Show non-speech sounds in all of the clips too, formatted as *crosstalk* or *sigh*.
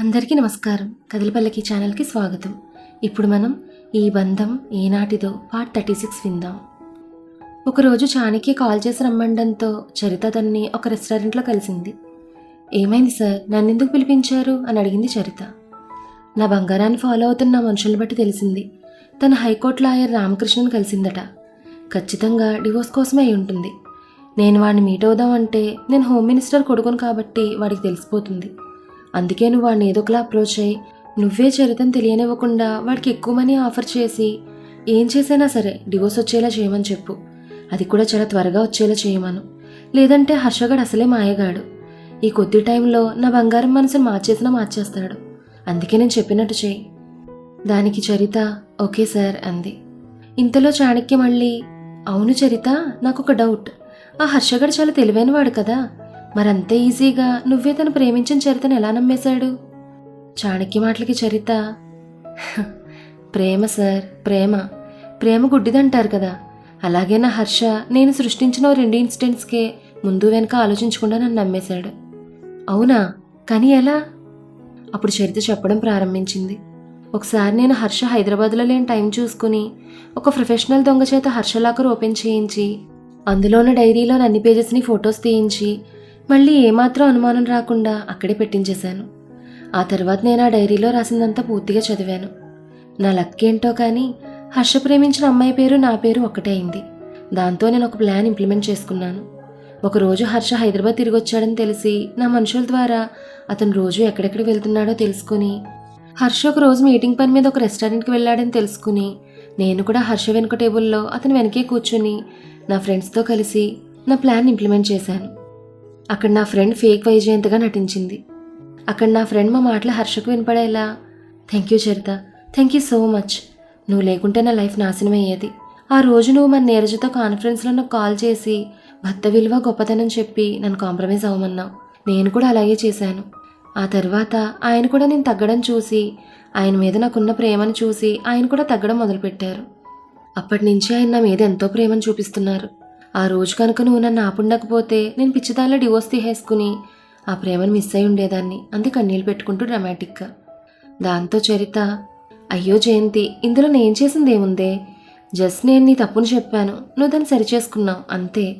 అందరికీ నమస్కారం. కదిలిపల్లకి ఛానల్కి స్వాగతం. ఇప్పుడు మనం ఈ బంధం ఏనాటిదో పార్ట్ థర్టీ సిక్స్ విందాం. ఒకరోజు చాణికి కాల్ చేసి రమ్మండంతో చరిత తన్ని ఒక రెస్టారెంట్లో కలిసింది. ఏమైంది సార్? నన్ను ఎందుకు పిలిపించారు? అని అడిగింది చరిత. నా బంగారాన్ని ఫాలో అవుతున్న మనుషులను బట్టి తెలిసింది. తన హైకోర్టు లాయర్ రామకృష్ణను కలిసిందట. ఖచ్చితంగా డివోర్స్ కోసమే అయి ఉంటుంది. నేను వాడిని మీట్ అవుదాం అంటే నేను హోమ్ మినిస్టర్ కొడుకును కాబట్టి వాడికి తెలిసిపోతుంది. అందుకే నువ్వు వాడిని ఏదో ఒకలా అప్రోచ్ అయ్యి నువ్వే చరితం తెలియనివ్వకుండా వాడికి ఎక్కువ మనీ ఆఫర్ చేసి ఏం చేసైనా సరే డివోర్స్ వచ్చేలా చేయమని చెప్పు. అది కూడా చాలా త్వరగా వచ్చేలా చేయమను. లేదంటే హర్షగడ్ అసలే మాయగాడు. ఈ కొద్ది టైంలో నా బంగారం మనసును మార్చేసినా మార్చేస్తాడు. అందుకే నేను చెప్పినట్టు చేయి దానికి చరిత ఓకే సార్ అంది. ఇంతలో చాణక్య మళ్ళీ అవును చరిత నాకు ఒక డౌట్ ఆ హర్షగడ్ చాలా తెలివైనవాడు కదా. మరంతే ఈజీగా నువ్వే తను ప్రేమించిన చరితను ఎలా నమ్మేశాడు? చాణక్య మాటలకి చరిత. *laughs* ప్రేమ సార్ ప్రేమ. ప్రేమ గుడ్డిదంటారు కదా. అలాగే నా హర్ష నేను సృష్టించిన ఓ రెండు ఇన్సిడెంట్స్కే ముందు వెనక ఆలోచించకుండా నన్ను నమ్మేశాడు. అవునా? కానీ ఎలా? అప్పుడు చరిత చెప్పడం ప్రారంభించింది. ఒకసారి నేను హర్ష హైదరాబాద్లో లేని టైం చూసుకుని ఒక ప్రొఫెషనల్ దొంగ చేత హర్ష లాకర్ ఓపెన్ చేయించి అందులోని డైరీలోని అన్ని పేజెస్ని ఫొటోస్ తీయించి మళ్ళీ ఏమాత్రం అనుమానం రాకుండా అక్కడే పెట్టించేశాను. ఆ తర్వాత నేను ఆ డైరీలో రాసిందంతా పూర్తిగా చదివాను. నా లక్ ఏంటో కానీ హర్ష ప్రేమించిన అమ్మాయి పేరు నా పేరు ఒకటే అయింది. దాంతో నేను ఒక ప్లాన్ ఇంప్లిమెంట్ చేసుకున్నాను. ఒకరోజు హర్ష హైదరాబాద్ తిరిగి వచ్చాడని తెలిసి నా మనుషుల ద్వారా అతను రోజు ఎక్కడెక్కడ వెళ్తున్నాడో తెలుసుకుని హర్ష ఒక రోజు మీటింగ్ పని మీద ఒక రెస్టారెంట్కి వెళ్ళాడని తెలుసుకుని నేను కూడా హర్ష వెనుక టేబుల్లో అతను వెనకే కూర్చుని నా ఫ్రెండ్స్తో కలిసి నా ప్లాన్ ఇంప్లిమెంట్ చేశాను. అక్కడ నా ఫ్రెండ్ ఫేక్ వైజయంతగా నటించింది. అక్కడ నా ఫ్రెండ్ మా మాటలు హర్షకు వినపడేలా thank you Charitha thank you so much నువ్వు లేకుంటే నా లైఫ్ నాశనం అయ్యేది. ఆ రోజు నువ్వు మన నీరజతో కాన్ఫరెన్స్లో నాకు కాల్ చేసి భర్త విలువ గొప్పతనం చెప్పి నన్ను కాంప్రమైజ్ అవ్వమన్నావు నేను కూడా అలాగే చేశాను. ఆ తర్వాత ఆయన కూడా నేను తగ్గడం చూసి ఆయన మీద నాకున్న ప్రేమను చూసి ఆయన కూడా తగ్గడం మొదలుపెట్టారు. అప్పటి నుంచి ఆయన నా మీద ఎంతో ప్రేమను చూపిస్తున్నారు. ఆ రోజు కనుక నువ్వు నన్ను ఆపుండకపోతే నేను పిచ్చిదానిలో డివోర్స్ తీసేసుకుని ఆ ప్రేమను మిస్ అయి ఉండేదాన్ని. అంతే కన్నీళ్ళు పెట్టుకుంటూ డ్రమాటిక్గా దాంతో చరిత అయ్యో జయంతి ఇందులో నేను చేసింది ఏముందే? జస్ట్ నేను నీ తప్పును చెప్పాను. నువ్వు దాన్ని సరిచేసుకున్నావు అంతే.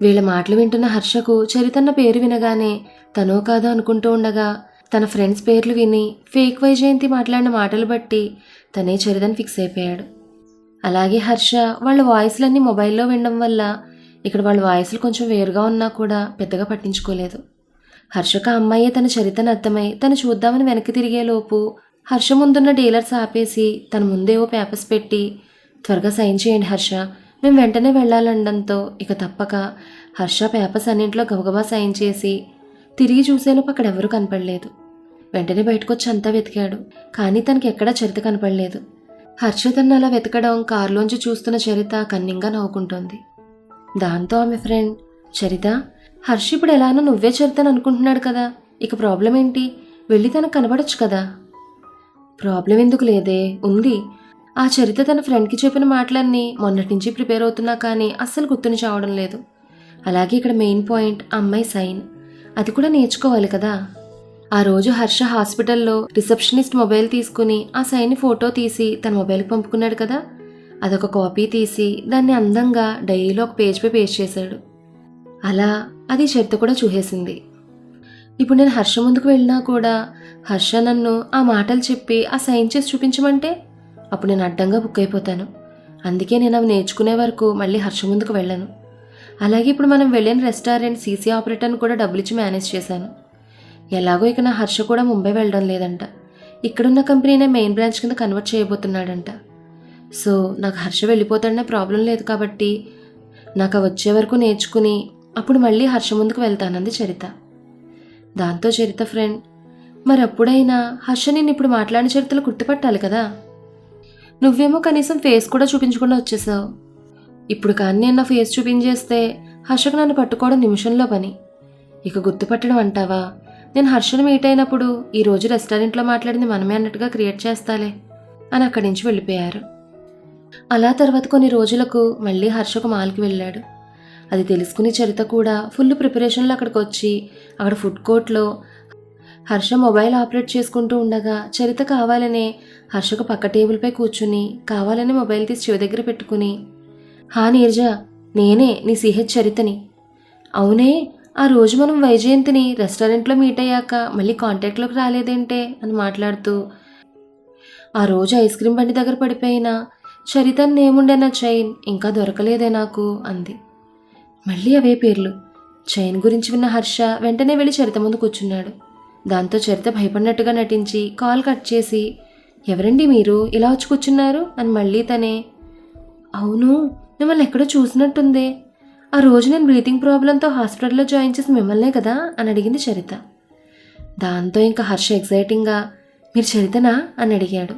వీళ్ళ మాటలు వింటున్న హర్షకు చరితన్న పేరు వినగానే తనో కాదో అనుకుంటూ ఉండగా తన ఫ్రెండ్స్ పేర్లు విని ఫేక్ వైజయంతి మాట్లాడిన మాటలు బట్టి తనే చరితను ఫిక్స్ అయిపోయాడు. అలాగే హర్ష వాళ్ళ వాయిస్లన్నీ మొబైల్లో వినడం వల్ల ఇక్కడ వాళ్ళ వాయిస్లు కొంచెం వేరుగా ఉన్నా కూడా పెద్దగా పట్టించుకోలేదు. హర్షక అమ్మాయి తన చరితను అర్థమై తను చూద్దామని వెనక్కి తిరిగేలోపు హర్ష ముందున్న డీలర్స్ ఆపేసి తన ముందేవో పేపర్స్ పెట్టి త్వరగా సైన్ చేయండి హర్ష మేము వెంటనే వెళ్ళాలనడంతో ఇక తప్పక హర్ష పేపర్స్ అన్నింటిలో గబగబా సైన్ చేసి తిరిగి చూసేలోపు అక్కడ ఎవరూ కనపడలేదు. వెంటనే బయటకు వచ్చి అంతా వెతికాడు. కానీ తనకి ఎక్కడా చరిత కనపడలేదు. హర్ష అలా వెతకడం కారులోంచి చూస్తున్న చరిత కన్నింగా నవ్వుకుంటోంది. దాంతో ఆమె ఫ్రెండ్ చరిత హర్ష ఇప్పుడు ఎలానో నువ్వే చరితను అనుకుంటున్నాడు కదా ఇక ప్రాబ్లం ఏంటి? వెళ్ళి తనకు కనబడొచ్చు కదా. ప్రాబ్లం ఎందుకు లేదే? ఉంది. ఆ చరిత తన ఫ్రెండ్కి చెప్పిన మాటలన్నీ మొన్నటి నుంచి ప్రిపేర్ అవుతున్నా కానీ అస్సలు గుర్తుని చావడం లేదు. అలాగే ఇక్కడ మెయిన్ పాయింట్ అమ్మాయి సైన్ అది కూడా నేర్చుకోవాలి కదా. ఆ రోజు హర్ష హాస్పిటల్లో రిసెప్షనిస్ట్ మొబైల్ తీసుకుని ఆ సైన్ని ఫోటో తీసి తన మొబైల్కి పంపుకున్నాడు కదా. అదొక కాపీ తీసి దాన్ని అందంగా డైరీలో ఒక పేజ్పై పేస్ట్ చేశాడు. అలా అది చరిత కూడా చూసేసింది. ఇప్పుడు నేను హర్ష ముందుకు వెళ్ళినా కూడా హర్ష నన్ను ఆ మాటలు చెప్పి ఆ సైన్ చేసి చూపించమంటే అప్పుడు నేను అడ్డంగా బుక్ అయిపోతాను. అందుకే నేను అవి నేర్చుకునే వరకు మళ్ళీ హర్ష ముందుకు వెళ్ళను. అలాగే ఇప్పుడు మనం వెళ్ళిన రెస్టారెంట్ సీసీ ఆపరేటర్ని కూడా డబ్బులిచ్చి మేనేజ్ చేశాను. ఎలాగో ఇక నా హర్ష కూడా ముంబై వెళ్ళడం లేదంట. ఇక్కడున్న కంపెనీనే మెయిన్ బ్రాంచ్ కింద కన్వర్ట్ చేయబోతున్నాడంట. సో నాకు హర్ష వెళ్ళిపోతాడనే ప్రాబ్లం లేదు కాబట్టి నాకు వచ్చే వరకు నేర్చుకుని అప్పుడు మళ్ళీ హర్ష ముందుకు వెళ్తానంది చరిత. దాంతో చరిత ఫ్రెండ్ మరి అప్పుడైనా హర్ష నేను ఇప్పుడు మాట్లాడిన చరిత్రలు గుర్తుపట్టాలి కదా? నువ్వేమో కనీసం ఫేస్ కూడా చూపించకుండా వచ్చేసావు. ఇప్పుడు కానీ నేను నా ఫేస్ చూపించేస్తే హర్షకు నన్ను పట్టుకోవడం నిమిషంలో పని. ఇక గుర్తుపట్టడం అంటావా? నేను హర్షను మీట్ అయినప్పుడు ఈరోజు రెస్టారెంట్లో మాట్లాడింది మనమే అన్నట్టుగా క్రియేట్ చేస్తాలే అని అక్కడి నుంచి వెళ్ళిపోయారు. అలా తర్వాత కొన్ని రోజులకు మళ్ళీ హర్షకు మాల్కి వెళ్ళాడు. అది తెలుసుకుని చరిత కూడా ఫుల్ ప్రిపరేషన్లో అక్కడికి వచ్చి అక్కడ ఫుడ్ కోర్ట్లో హర్ష మొబైల్ ఆపరేట్ చేసుకుంటూ ఉండగా చరిత కావాలనే హర్షకు పక్క టేబుల్పై కూర్చుని కావాలని మొబైల్ తీసి చెవి దగ్గర పెట్టుకుని హా నీర్జా నేనే నీ సిహెచ్ చరితని. అవునే ఆ రోజు మనం వైజయంతిని రెస్టారెంట్లో మీట్ అయ్యాక మళ్ళీ కాంటాక్ట్లోకి రాలేదేంటే? అని మాట్లాడుతూ ఆ రోజు ఐస్ క్రీమ్ బండి దగ్గర పడిపోయిన చరితన్ ఏముండే నా చైన్? ఇంకా దొరకలేదే నాకు అంది. మళ్ళీ అవే పేర్లు. చైన్ గురించి విన్న హర్ష వెంటనే వెళ్ళి చరిత ముందు కూర్చున్నాడు. దాంతో చరిత భయపడినట్టుగా నటించి కాల్ కట్ చేసి ఎవరండి మీరు? ఇలా వచ్చి కూర్చున్నారు? అని మళ్ళీ తనే అవును మిమ్మల్ని ఎక్కడో చూసినట్టుందే ఆ రోజు నేను బ్రీతింగ్ ప్రాబ్లంతో హాస్పిటల్లో జాయిన్ చేసి మిమ్మల్నే కదా అని అడిగింది చరిత. దాంతో ఇంకా హర్ష ఎగ్జైటింగ్గా మీరు చరితనా? అని అడిగాడు.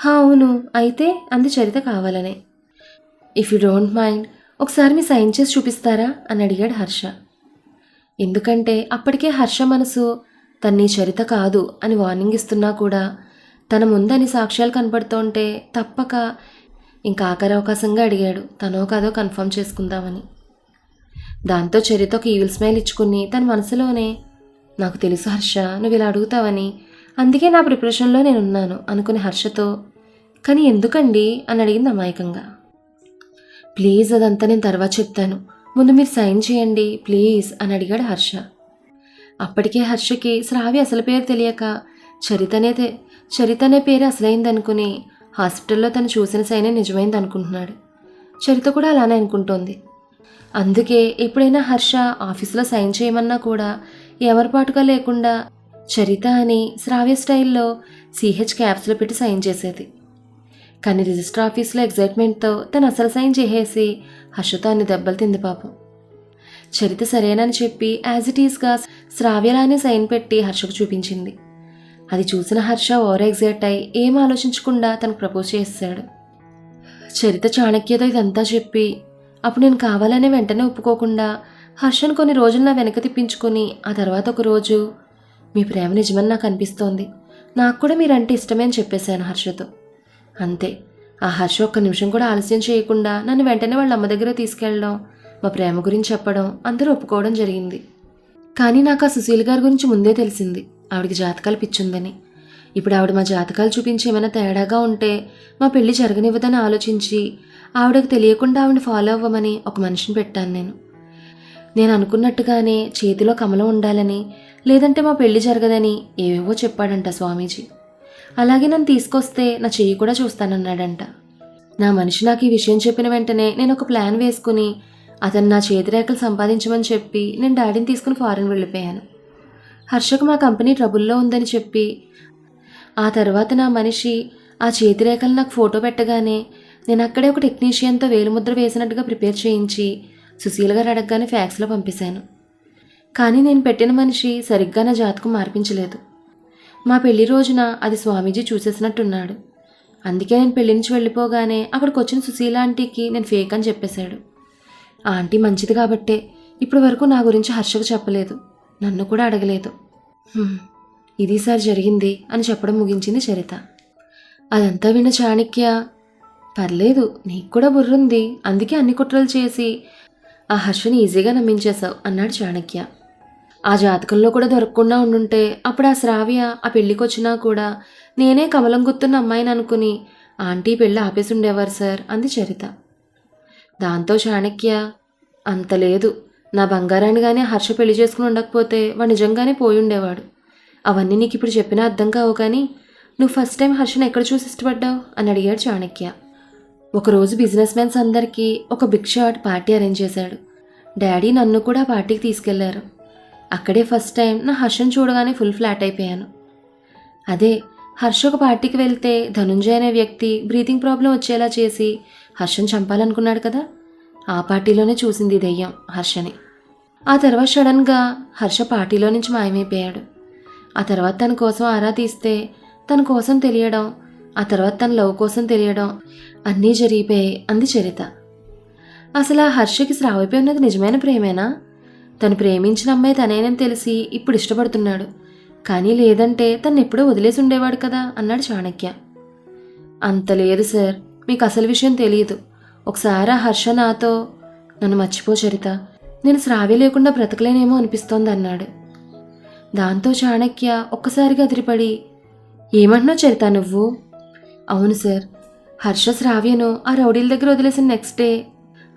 "హా, అవును అయితే అంది చరిత కావాలనే. ఇఫ్ యూ డోంట్ మైండ్ ఒకసారి మీ సైన్ చేసి చూపిస్తారా? అని అడిగాడు హర్ష. ఎందుకంటే అప్పటికే హర్ష మనసు తన్ని చరిత కాదు అని వార్నింగ్ ఇస్తున్నా కూడా తన ముందని సాక్ష్యాలు కనపడుతుంటే తప్పక ఇంకా ఆఖరి అవకాశంగా అడిగాడు. తనో కాదో కన్ఫర్మ్ చేసుకుందామని. దాంతో చరిత ఒక ఈవిల్ స్మైల్ ఇచ్చుకుని తన మనసులోనే నాకు తెలుసు హర్ష నువ్వు ఇలా అడుగుతావని. అందుకే నా ప్రిపరేషన్లో నేనున్నాను అనుకుని హర్షతో కానీ ఎందుకండి? అని అడిగింది అమాయకంగా. ప్లీజ్ అదంతా నేను తర్వాత చెప్తాను. ముందు మీరు సైన్ చేయండి ప్లీజ్ అని అడిగాడు హర్ష. అప్పటికే హర్షకి శ్రావి అసలు పేరు తెలియక చరితనే తె- చరిత అనే పేరు అసలైందనుకుని హాస్పిటల్లో తను చూసిన సైనే నిజమైంది అనుకుంటున్నాడు. చరిత కూడా అలానే అనుకుంటోంది. అందుకే ఎప్పుడైనా హర్ష ఆఫీస్లో సైన్ చేయమన్నా కూడా ఎవరిపాటుగా లేకుండా చరిత అని శ్రావ్య స్టైల్లో సిహెచ్ క్యాప్స్లో పెట్టి సైన్ చేసేది. కానీ రిజిస్టర్ ఆఫీస్లో ఎగ్జైట్మెంట్తో తను అసలు సైన్ చేసేసి హర్షతో అన్ని దెబ్బలు తింది పాపం. చరిత సరేనని చెప్పి యాజ్ ఇట్ ఈస్గా శ్రావ్యలానే సైన్ పెట్టి హర్షకు చూపించింది. అది చూసిన హర్ష ఓవర్ ఎగ్జైట్ అయి ఏం ఆలోచించకుండా తనకు ప్రపోజ్ చేశాడు. చరిత చాణక్యతో ఇదంతా చెప్పి అప్పుడు నేను కావాలనే వెంటనే ఒప్పుకోకుండా హర్షను కొన్ని రోజులు నా వెనక తిప్పించుకొని ఆ తర్వాత ఒక రోజు మీ ప్రేమ నిజమని నాకు అనిపిస్తోంది. నాకు కూడా మీరంటే ఇష్టమే అని చెప్పేశాను హర్షతో. అంతే. ఆ హర్ష ఒక్క నిమిషం కూడా ఆలస్యం చేయకుండా నన్ను వెంటనే వాళ్ళ అమ్మ దగ్గర తీసుకెళ్ళడం మా ప్రేమ గురించి చెప్పడం అందరూ ఒప్పుకోవడం జరిగింది. కానీ నాకు ఆ సుశీల్ గారి గురించి ముందే తెలిసింది. ఆవిడకి జాతకాలు పిచ్చుందని. ఇప్పుడు ఆవిడ మా జాతకాలు చూపించి ఏమైనా తేడాగా ఉంటే మా పెళ్ళి జరగనివ్వదని ఆలోచించి ఆవిడకు తెలియకుండా ఆవిడని ఫాలో అవ్వమని ఒక మనిషిని పెట్టాను నేను. నేను అనుకున్నట్టుగానే చేతిలో కమలం ఉండాలని లేదంటే మా పెళ్ళి జరగదని ఏవేవో చెప్పాడంట స్వామీజీ. అలాగే నన్ను తీసుకొస్తే నా చెయ్యి కూడా చూస్తానన్నాడంట. నా మనిషి నాకు ఈ విషయం చెప్పిన వెంటనే నేను ఒక ప్లాన్ వేసుకుని అతను నా చేతిరేఖలు సంపాదించమని చెప్పి నేను డాడీని తీసుకుని ఫారెన్ వెళ్ళిపోయాను. హర్షకు మా కంపెనీ ట్రబుల్లో ఉందని చెప్పి. ఆ తర్వాత నా మనిషి ఆ చేతిరేఖలు నాకు ఫోటో పెట్టగానే నేను అక్కడే ఒక టెక్నీషియన్తో వేలుముద్ర వేసినట్టుగా ప్రిపేర్ చేయించి సుశీల్ గారు అడగగానే ఫ్యాక్స్లో పంపేశాను. కానీ నేను పెట్టిన మనిషి సరిగ్గా నా జాతకం మార్పించలేదు. మా పెళ్ళి రోజున అది స్వామీజీ చూసేసినట్టున్నాడు. అందుకే నేను పెళ్ళి నుంచి వెళ్ళిపోగానే అక్కడికి వచ్చిన సుశీల ఆంటీకి నేను ఫేక్ అని చెప్పేశాడు. ఆ ఆంటీ మంచిది కాబట్టే ఇప్పటి వరకు నా గురించి హర్షకు చెప్పలేదు. నన్ను కూడా అడగలేదు. ఇది సార్ జరిగింది అని చెప్పడం ముగించింది చరిత. అదంతా విన్న చాణక్య పర్లేదు నీకు కూడా బుర్రుంది అందుకే అన్ని కుట్రలు చేసి ఆ హర్షని ఈజీగా నమ్మించేశావు అన్నాడు చాణక్య. ఆ జాతకంలో కూడా దొరకకుండా ఉండుంటే అప్పుడు ఆ శ్రావ్య ఆ పెళ్ళికొచ్చినా కూడా నేనే కమలం గుర్తున్న అమ్మాయిని అనుకుని ఆంటీ పెళ్ళి ఆపేసి ఉండేవారు సార్ అంది చరిత. దాంతో చాణక్య అంత లేదు నా బంగారాన్ని కానీ హర్ష పెళ్ళి చేసుకుని ఉండకపోతే వాడు నిజంగానే పోయి ఉండేవాడు. అవన్నీ నీకు ఇప్పుడు చెప్పినా అర్థం కావు కానీ నువ్వు ఫస్ట్ టైం హర్షను ఎక్కడ చూసి ఇష్టపడ్డావు? అని అడిగాడు చాణక్య. ఒకరోజు బిజినెస్ మ్యాన్స్ అందరికీ ఒక బిగ్ షాట్ పార్టీ అరేంజ్ చేశాడు. డాడీ నన్ను కూడా పార్టీకి తీసుకెళ్ళారు. అక్కడే ఫస్ట్ టైం నా హర్షను చూడగానే ఫుల్ ఫ్లాట్ అయిపోయాను. అదే హర్ష ఒక పార్టీకి వెళ్తే ధనుంజయ్ అనే వ్యక్తి బ్రీతింగ్ ప్రాబ్లం వచ్చేలా చేసి హర్షను చంపాలనుకున్నాడు కదా? ఆ పార్టీలోనే చూసింది దెయ్యం హర్షని. ఆ తర్వాత సడన్గా హర్ష పార్టీలో నుంచి మాయమైపోయాడు. ఆ తర్వాత తన కోసం ఆరా తీస్తే తన కోసం తెలియడం ఆ తర్వాత తన లవ్ కోసం తెలియడం అన్నీ జరిగిపోయాయి అంది చరిత. అసలు ఆ హర్షకి శ్రావైపోయి ఉన్నది నిజమైన ప్రేమేనా? తను ప్రేమించిన అమ్మాయి తనేనని తెలిసి ఇప్పుడు ఇష్టపడుతున్నాడు. కానీ లేదంటే తను ఎప్పుడో వదిలేసి ఉండేవాడు కదా అన్నాడు చాణక్య. అంత లేదు సార్ మీకు అసలు విషయం తెలియదు. ఒకసారి ఆ హర్ష నాతో నన్ను మర్చిపో చరిత నేను శ్రావ్య లేకుండా బ్రతకలేనేమో అనిపిస్తోంది అన్నాడు దాంతో చాణక్య ఒక్కసారిగా అదిరిపడి ఏమంటున్నావు చరిత నువ్వు? అవును సార్. హర్ష శ్రావ్యను ఆ రౌడీల దగ్గర వదిలేసిన నెక్స్ట్ డే.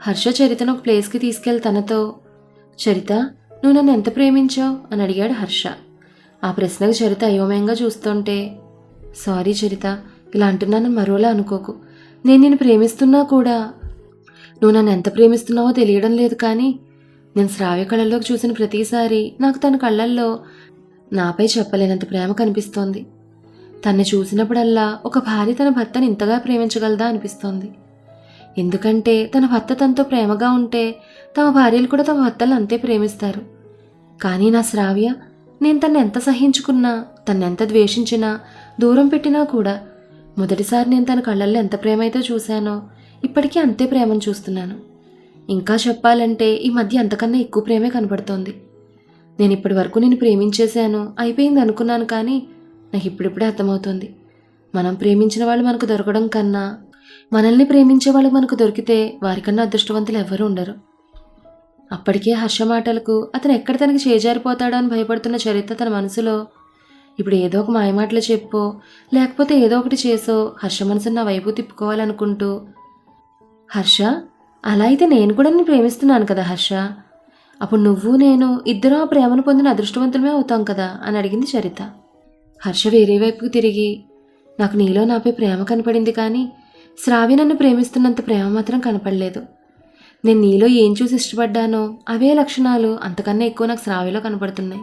హర్ష చరితను ఒక ప్లేస్కి తీసుకెళ్ళి తనతో చరిత నువ్వు నన్ను ఎంత ప్రేమించావు? అని అడిగాడు హర్ష. ఆ ప్రశ్నకు చరిత అయోమయంగా చూస్తుంటే సారీ చరిత ఇలా అంటున్నాను మరోలా అనుకోకు. నేను నేను ప్రేమిస్తున్నా కూడా నువ్వు నన్ను ఎంత ప్రేమిస్తున్నావో తెలియడం లేదు కానీ నేను శ్రావ్య కళల్లోకి చూసిన ప్రతిసారి నాకు తన కళ్ళల్లో నాపై చెప్పలేనంత ప్రేమ కనిపిస్తోంది. తన్ని చూసినప్పుడల్లా ఒక భార్య తన భర్తను ఇంతగా ప్రేమించగలదా అనిపిస్తోంది. ఎందుకంటే తన భర్త తనతో ప్రేమగా ఉంటే తమ భార్యలు కూడా తమ భర్తలు అంతే ప్రేమిస్తారు. కానీ నా శ్రావ్య నేను తన్ని ఎంత సహించుకున్నా తన్నెంత ద్వేషించినా దూరం పెట్టినా కూడా మొదటిసారి నేను తన కళ్ళల్లో ఎంత ప్రేమ అయితే చూశానో ఇప్పటికీ అంతే ప్రేమను చూస్తున్నాను. ఇంకా చెప్పాలంటే ఈ మధ్య అంతకన్నా ఎక్కువ ప్రేమే కనపడుతోంది. నేను ఇప్పటి వరకు నేను ప్రేమించేశాను. అయిపోయింది అనుకున్నాను కానీ నాకు ఇప్పుడిప్పుడే అర్థమవుతుంది. మనం ప్రేమించిన వాళ్ళు మనకు దొరకడం కన్నా మనల్ని ప్రేమించే వాళ్ళు మనకు దొరికితే వారికన్నా అదృష్టవంతులు ఎవ్వరూ ఉండరు. అప్పటికే హర్ష మాటలకు అతను ఎక్కడ తనకి చేజారిపోతాడో అని భయపడుతున్న చరిత్ర తన మనసులో. ఇప్పుడు ఏదో ఒక మాయమాటలు చెప్పో లేకపోతే ఏదో ఒకటి చేసో హర్ష మనసును నా వైపు తిప్పుకోవాలనుకుంటూ హర్ష అలా అయితే నేను కూడా నేను ప్రేమిస్తున్నాను కదా హర్ష. అప్పుడు నువ్వు నేను ఇద్దరం ఆ ప్రేమను పొందిన అదృష్టవంతులమే అవుతాం కదా అని అడిగింది చరిత. హర్ష వేరే వైపుకు తిరిగి నాకు నీలో నాపై ప్రేమ కనపడింది కానీ శ్రావ్య నన్ను ప్రేమిస్తున్నంత ప్రేమ మాత్రం కనపడలేదు. నేను నీలో ఏం చూసి ఇష్టపడ్డానో అవే లక్షణాలు అంతకన్నా ఎక్కువ నాకు శ్రావ్యలో కనపడుతున్నాయి.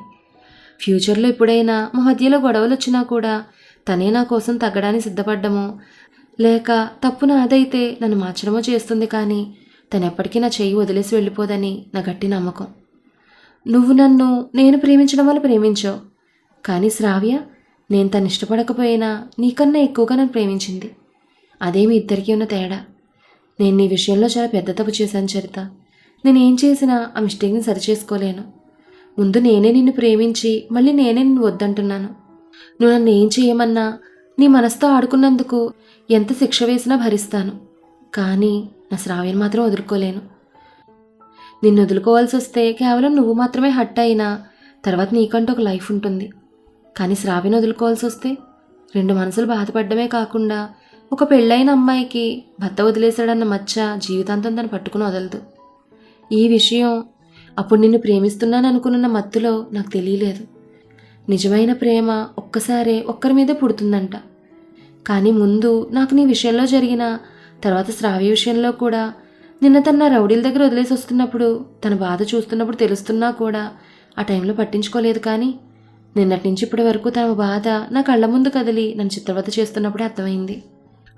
ఫ్యూచర్లో ఎప్పుడైనా మా మధ్యలో గొడవలు వచ్చినా కూడా తనే నా కోసం తగ్గడానికి సిద్ధపడ్డమో లేక తప్పు నాదైతే నన్ను మార్చడమో చేస్తుంది కానీ తనెప్పటికీ నా చెయ్యి వదిలేసి వెళ్ళిపోదని నా గట్టి నమ్మకం. నువ్వు నన్ను నేను ప్రేమించడం వల్ల ప్రేమించావు. కానీ శ్రావ్య నేను తను ఇష్టపడకపోయినా నీకన్నా ఎక్కువగా నన్ను ప్రేమించింది. అదే మీ ఇద్దరికీ ఉన్న తేడా. నేను నీ విషయంలో చాలా పెద్ద తప్పు చేశాను చరిత. నేనేం చేసినా ఆ మిస్టేక్ని సరిచేసుకోలేను. ముందు నేనే నిన్ను ప్రేమించి మళ్ళీ నేనే నిన్ను వద్దంటున్నాను. నువ్వు నన్ను ఏం చేయమన్నా నీ మనసుతో ఆడుకున్నందుకు ఎంత శిక్ష వేసినా భరిస్తాను. కానీ నా శ్రావ్యను మాత్రం వదులుకోలేను. నిన్ను వదులుకోవాల్సి వస్తే కేవలం నువ్వు మాత్రమే హట్ అయినా తర్వాత నీకంటూ ఒక లైఫ్ ఉంటుంది. కానీ శ్రావ్యను వదులుకోవాల్సి వస్తే రెండు మనసులు బాధపడమే కాకుండా ఒక పెళ్ళైన అమ్మాయికి భర్త వదిలేశాడన్న మచ్చ జీవితాంతం తను పట్టుకుని వదలదు. ఈ విషయం అప్పుడు నిన్ను ప్రేమిస్తున్నాను అనుకున్న మత్తులో నాకు తెలియలేదు. నిజమైన ప్రేమ ఒక్కసారే ఒక్కరి మీదే పుడుతుందంట. కానీ ముందు నాకు నీ విషయంలో జరిగిన తర్వాత శ్రావ్య విషయంలో కూడా. నిన్న తన నా రౌడీల దగ్గర వదిలేసి వస్తున్నప్పుడు తన బాధ చూస్తున్నప్పుడు తెలుస్తున్నా కూడా ఆ టైంలో పట్టించుకోలేదు కానీ నిన్నటి నుంచి ఇప్పటి వరకు తన బాధ నా కళ్ళ ముందు కదిలి నన్ను చిత్రవత చేస్తున్నప్పుడే అర్థమైంది.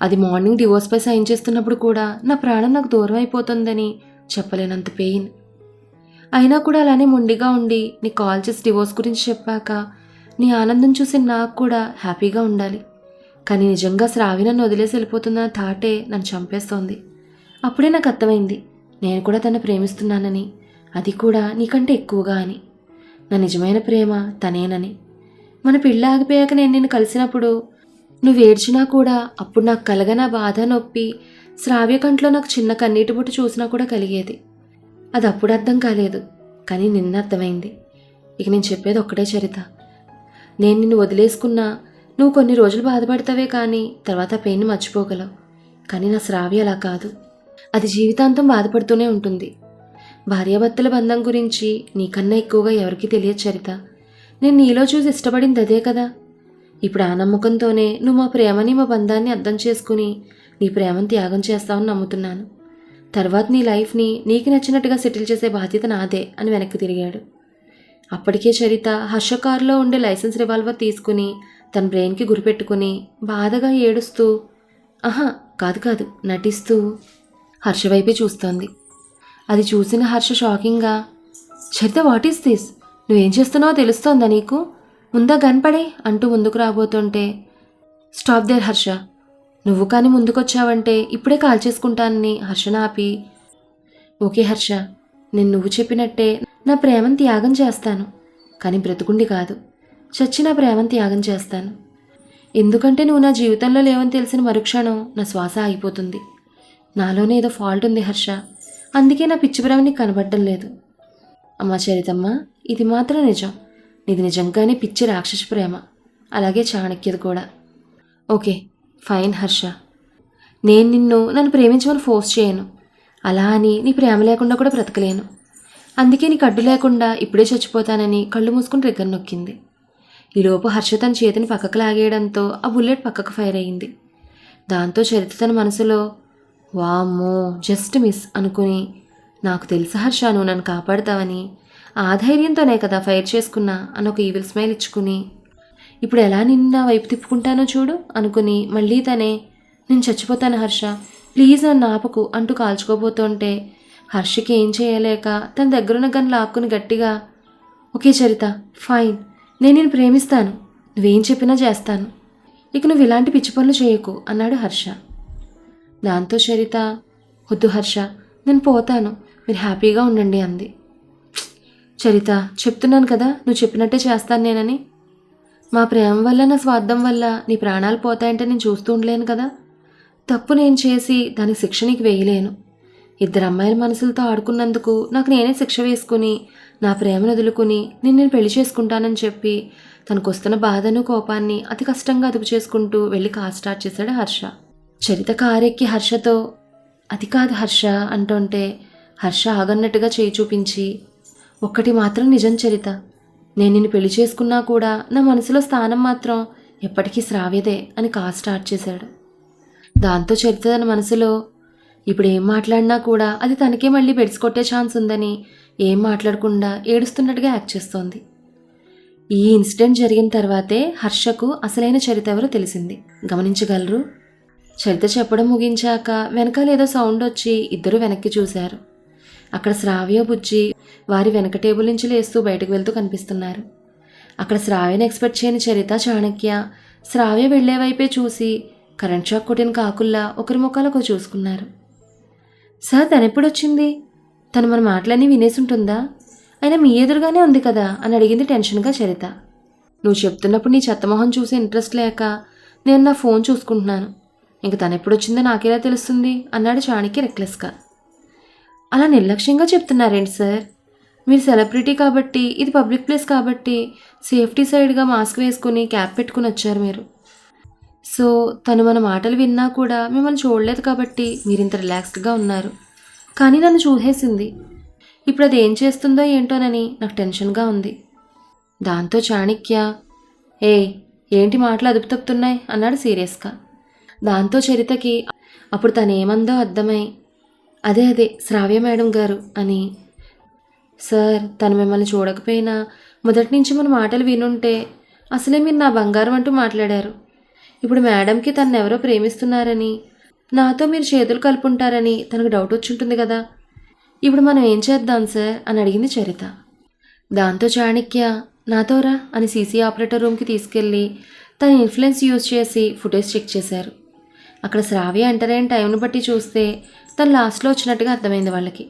అది మార్నింగ్ డివోర్స్ పై సైన్ చేస్తున్నప్పుడు కూడా నా ప్రాణం నాకు దూరం అయిపోతుందని చెప్పలేనంత పెయిన్. అయినా కూడా అలానే మొండిగా ఉండి నీ కాల్ చేసి డివోర్స్ గురించి చెప్పాక నీ ఆనందం చూసి నాకు కూడా హ్యాపీగా ఉండాలి. కానీ నిజంగా శ్రావి నన్ను వదిలేసి వెళ్ళిపోతుందన్న థాటే నన్ను చంపేస్తోంది. అప్పుడే నాకు అర్థమైంది. నేను కూడా తను ప్రేమిస్తున్నానని. అది కూడా నీకంటే ఎక్కువగా అని. నా నిజమైన ప్రేమ తనేనని. మన పెళ్ళి ఆగిపోయాక నేను నిన్ను కలిసినప్పుడు నువ్వు ఏడ్చినా కూడా అప్పుడు నాకు కలగన బాధ నొప్పి శ్రావ్య కంట్లో నాకు చిన్న కన్నీటి బుట్టు చూసినా కూడా కలిగేది. అది అప్పుడు అర్థం కాలేదు. కానీ నిన్న అర్థమైంది. ఇక నేను చెప్పేది ఒక్కటే చరిత. నేను నిన్ను వదిలేసుకున్నా నువ్వు కొన్ని రోజులు బాధపడతావే కానీ తర్వాత పెయిన్ మర్చిపోగలవు. కానీ నా శ్రావ్య అలా కాదు. అది జీవితాంతం బాధపడుతూనే ఉంటుంది. భార్యాభర్తల బంధం గురించి నీకన్నా ఎక్కువగా ఎవరికీ తెలియదు చరిత. నేను నీలో చూసి ఇష్టపడింది అదే కదా. ఇప్పుడు ఆ నమ్మకంతోనే నువ్వు మా ప్రేమని మా బంధాన్ని అర్థం చేసుకుని నీ ప్రేమను త్యాగం చేస్తావని నమ్ముతున్నాను. తర్వాత నీ లైఫ్ని నీకు నచ్చినట్టుగా సెటిల్ చేసే బాధ్యత నాదే అని వెనక్కి తిరిగాడు. అప్పటికే చరిత హర్ష కారులో ఉండే లైసెన్స్ రివాల్వర్ తీసుకుని తన బ్రెయిన్కి గురిపెట్టుకుని బాధగా ఏడుస్తూ ఆహా కాదు కాదు నటిస్తూ. హర్ష వైపే చూస్తోంది. అది చూసిన హర్ష షాకింగ్గా చరిత వాట్ ఈస్ దిస్ నువ్వేం చేస్తున్నావో తెలుస్తోందా నీకు? ముందా గన్పడే అంటూ ముందుకు రాబోతుంటే స్టాప్ దేర్ హర్ష. నువ్వు కానీ ముందుకొచ్చావంటే ఇప్పుడే కాల్ చేసుకుంటానని హర్షను ఆపి ఓకే హర్ష నేను నువ్వు చెప్పినట్టే నా ప్రేమను త్యాగం చేస్తాను కానీ బ్రతుకుండి కాదు. చచ్చి నా ప్రేమను త్యాగం చేస్తాను. ఎందుకంటే నువ్వు నా జీవితంలో లేవని తెలిసిన మరుక్షణం నా శ్వాస ఆగిపోతుంది. నాలోనే ఏదో ఫాల్ట్ ఉంది హర్ష. అందుకే నా పిచ్చి ప్రేమ నీకు కనబడడం లేదు. అమ్మా చరితమ్మ ఇది మాత్రం నిజం. ఇది నిజంగానే పిచ్చి రాక్షస ప్రేమ. అలాగే చాణక్యది కూడా. Okay fine Harsha. నేను నిన్ను నన్ను ప్రేమించమని ఫోర్స్ చేయను. అలా అని నీ ప్రేమ లేకుండా కూడా బ్రతకలేను. అందుకే నీకు అడ్డు లేకుండా ఇప్పుడే చచ్చిపోతానని కళ్ళు మూసుకుని ట్రిగ్గర్ నొక్కింది. ఈలోపు హర్ష తన చేతిని పక్కకు లాగేయడంతో ఆ బుల్లెట్ పక్కకు ఫైర్ అయింది దాంతో చరిత్ర తన మనసులో వామ్మో జస్ట్ మిస్ అనుకుని నాకు తెలుసు హర్ష నువ్వు నన్ను కాపాడుతావని ఆ ధైర్యంతోనే కదా ఫైర్ చేసుకున్నా అని ఒక ఈవిల్ స్మైల్ ఇచ్చుకుని ఇప్పుడు ఎలా నిన్న నా వైపు తిప్పుకుంటానో చూడు అనుకుని మళ్ళీ తనే నేను చచ్చిపోతాను హర్ష ప్లీజ్ నన్ను ఆపకు అంటూ కాల్చుకోబోతుంటే హర్షకి ఏం చేయలేక తన దగ్గరున్న గన్ లాక్కుని గట్టిగా ఓకే చరిత ఫైన్ నేను నేను ప్రేమిస్తాను. నువ్వేం చెప్పినా చేస్తాను. ఇక నువ్వు ఇలాంటి పిచ్చి పనులు చేయకు అన్నాడు హర్ష. దాంతో చరిత వద్దు హర్ష నేను పోతాను. మీరు హ్యాపీగా ఉండండి అంది. చరిత చెప్తున్నాను కదా నువ్వు చెప్పినట్టే చేస్తాను నేనని. మా ప్రేమ వల్ల నా స్వార్థం వల్ల నీ ప్రాణాలు పోతాయంటే నేను చూస్తూ ఉండలేను కదా. తప్పు నేను చేసి దానికి శిక్ష నీకు వేయలేను. ఇద్దరు అమ్మాయిల మనసులతో ఆడుకున్నందుకు నాకు నేనే శిక్ష వేసుకుని నా ప్రేమను వదులుకుని నేను పెళ్ళి చేసుకుంటానని చెప్పి తనకు వస్తున్న బాధను కోపాన్ని అతి కష్టంగా అదుపు చేసుకుంటూ వెళ్ళి కార్ స్టార్ట్ చేశాడు హర్ష. చరిత కారెక్కి హర్షతో అది కాదు హర్ష అంటుంటే హర్ష ఆగన్నట్టుగా చేయి చూపించి ఒక్కటి మాత్రం నిజం చరిత. నేను నిన్ను పెళ్ళి చేసుకున్నా కూడా నా మనసులో స్థానం మాత్రం ఎప్పటికీ శ్రావ్యదే అని కార్ స్టార్ట్ చేశాడు. దాంతో చరిత తన మనసులో ఇప్పుడు ఏం మాట్లాడినా కూడా అది తనకే మళ్ళీ పెడిచి కొట్టే ఛాన్స్ ఉందని ఏం మాట్లాడకుండా ఏడుస్తున్నట్టుగా యాక్ట్ చేస్తోంది. ఈ ఇన్సిడెంట్ జరిగిన తర్వాతే హర్షకు అసలైన చరిత ఎవరో తెలిసింది. గమనించగలరు? చరిత చెప్పడం ముగించాక వెనకాల ఏదో సౌండ్ వచ్చి ఇద్దరు వెనక్కి చూశారు. అక్కడ శ్రావ్య బుజ్జి వారి వెనక టేబుల్ నుంచి లేస్తూ బయటకు వెళ్తూ కనిపిస్తున్నారు. అక్కడ శ్రావ్యని ఎక్స్పెక్ట్ చేయని చరిత చాణక్య శ్రావ్య వెళ్ళే వైపే చూసి కరెంట్ షాక్ కొట్టిన కాకుల్లా ఒకరి ముఖాలు చూసుకున్నారు. సార్ తనెప్పుడొచ్చింది? తను మన మాటలన్నీ వినేసి ఉంటుందా అయినా మీ ఎదురుగానే ఉంది కదా అని అడిగింది టెన్షన్గా చరిత. నువ్వు చెప్తున్నప్పుడు నీ చెత్తమొహం చూసే ఇంట్రెస్ట్ లేక నేను నా ఫోన్ చూసుకుంటున్నాను. ఇంక తను ఎప్పుడొచ్చిందో నాకెలా తెలుస్తుంది? అన్నాడు చాణక్య రెక్లెస్గా. అలా నిర్లక్ష్యంగా చెప్తున్నారేంటి సార్? మీరు సెలబ్రిటీ కాబట్టి ఇది పబ్లిక్ ప్లేస్ కాబట్టి సేఫ్టీ సైడ్గా మాస్క్ వేసుకుని క్యాప్ పెట్టుకుని వచ్చారు మీరు. సో తను మన మాటలు విన్నా కూడా మిమ్మల్ని చూడలేదు కాబట్టి మీరు ఇంత రిలాక్స్డ్గా ఉన్నారు. కానీ నన్ను చూసేసింది. ఇప్పుడు అది ఏం చేస్తుందో ఏంటోనని నాకు టెన్షన్గా ఉంది. దాంతో చాణిక్య ఏ ఏంటి మాటలు అదుపు తప్పుతున్నాయి? అన్నాడు సీరియస్గా. దాంతో చరితకి అప్పుడు తనేమందో అర్థమై అదే అదే శ్రావ్య మేడం గారు అని సార్ తను మిమ్మల్ని చూడకపోయినా మొదటి నుంచి మన మాటలు వినుంటే అసలే మీరు నా బంగారం అంటూ మాట్లాడారు. ఇప్పుడు మేడంకి తను ఎవరో ప్రేమిస్తున్నారని నాతో మీరు చేతులు కలుపుంటారని తనకు డౌట్ వచ్చుంటుంది కదా. ఇప్పుడు మనం ఏం చేద్దాం సార్ అని అడిగింది చరిత. దాంతో చాణక్య నాతోరా అని సీసీ ఆపరేటర్ రూమ్కి తీసుకెళ్ళి తన ఇన్ఫ్లుయెన్స్ యూజ్ చేసి ఫుటేజ్ చెక్ చేశారు. అక్కడ శ్రావ్య ఎంటర్ అయిన టైంను బట్టి చూస్తే తను లాస్ట్లో వచ్చినట్టుగా అర్థమైంది వాళ్ళకి.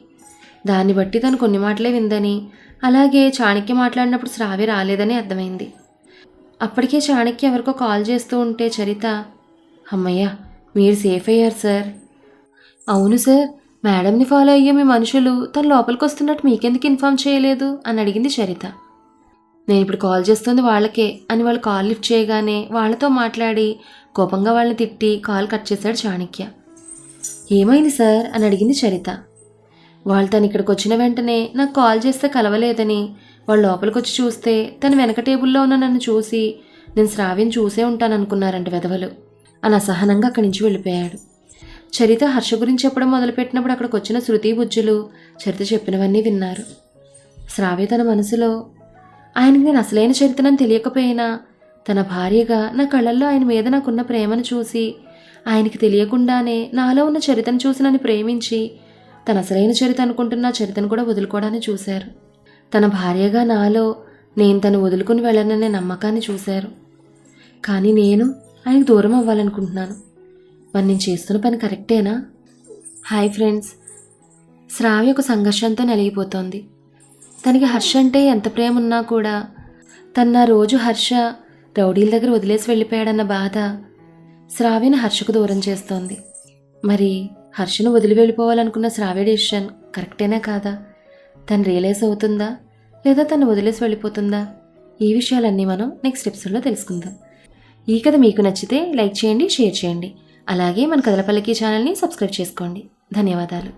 దాన్ని బట్టి తను కొన్ని మాటలే విందని అలాగే చాణక్య మాట్లాడినప్పుడు శ్రావ్య రాలేదని అర్థమైంది. అప్పటికే చాణక్య ఎవరికో కాల్ చేస్తూ ఉంటే చరిత అమ్మయ్య మీరు సేఫ్ అయ్యారు సార్ అవును సార్ మేడంని ఫాలో అయ్యే మీ మనుషులు తను లోపలికి వస్తున్నట్టు మీకెందుకు ఇన్ఫామ్ చేయలేదు అని అడిగింది చరిత. నేను ఇప్పుడు కాల్ చేస్తుంది వాళ్ళకే అని వాళ్ళు కాల్ లిఫ్ట్ చేయగానే వాళ్ళతో మాట్లాడి కోపంగా వాళ్ళని తిట్టి కాల్ కట్ చేశాడు చాణక్య. ఏమైంది సార్ అని అడిగింది చరిత. వాళ్ళు తను ఇక్కడికి వచ్చిన వెంటనే నాకు కాల్ చేస్తే కలవలేదని వాళ్ళు లోపలికి వచ్చి చూస్తే తను వెనక టేబుల్లో ఉన్న నన్ను చూసి నేను శ్రావ్యం చూసే ఉంటాననుకున్నారంట వెధవలు. అని అసహనంగా అక్కడి నుంచి వెళ్ళిపోయాడు. చరిత హర్ష గురించి చెప్పడం మొదలుపెట్టినప్పుడు అక్కడికి వచ్చిన శృతి బుజ్జులు చరిత చెప్పినవన్నీ విన్నారు. శ్రావ్య తన మనసులో ఆయనకి నేను అసలైన చరిత్రను తెలియకపోయినా తన భార్యగా నా కళ్ళల్లో ఆయన మీద నాకున్న ప్రేమను చూసి ఆయనకి తెలియకుండానే నాలో ఉన్న చరితను చూసి నన్ను ప్రేమించి తన అసలైన చరిత అనుకుంటున్న చరితను కూడా వదులుకోవడాన్ని చూశారు. తన భార్యగా నాలో నేను తను వదులుకుని వెళ్ళననే నమ్మకాన్ని చూశారు. కానీ నేను ఆయనకు దూరం అవ్వాలనుకుంటున్నాను. మరి నేను చేస్తున్న పని కరెక్టేనా? Hi friends. శ్రావ్య ఒక సంఘర్షంతో నలిగిపోతోంది. తనకి హర్ష అంటే ఎంత ప్రేమ ఉన్నా కూడా తన రోజు హర్ష రౌడీల దగ్గర వదిలేసి వెళ్ళిపోయాడన్న బాధ శ్రావ్యను హర్షకు దూరం చేస్తోంది. మరి హర్షను వదిలి వెళ్ళిపోవాలనుకున్న శ్రావ్య డెసిషన్ కరెక్టేనా కాదా? తను రియలైజ్ అవుతుందా? లేదా తను వదిలేసి వెళ్ళిపోతుందా? ఈ విషయాలన్నీ మనం నెక్స్ట్ ఎపిసోడ్లో తెలుసుకుందాం. ఈ కథ మీకు నచ్చితే లైక్ చేయండి షేర్ చేయండి. అలాగే మన కథలపల్లికి ఛానల్ని సబ్స్క్రైబ్ చేసుకోండి. ధన్యవాదాలు.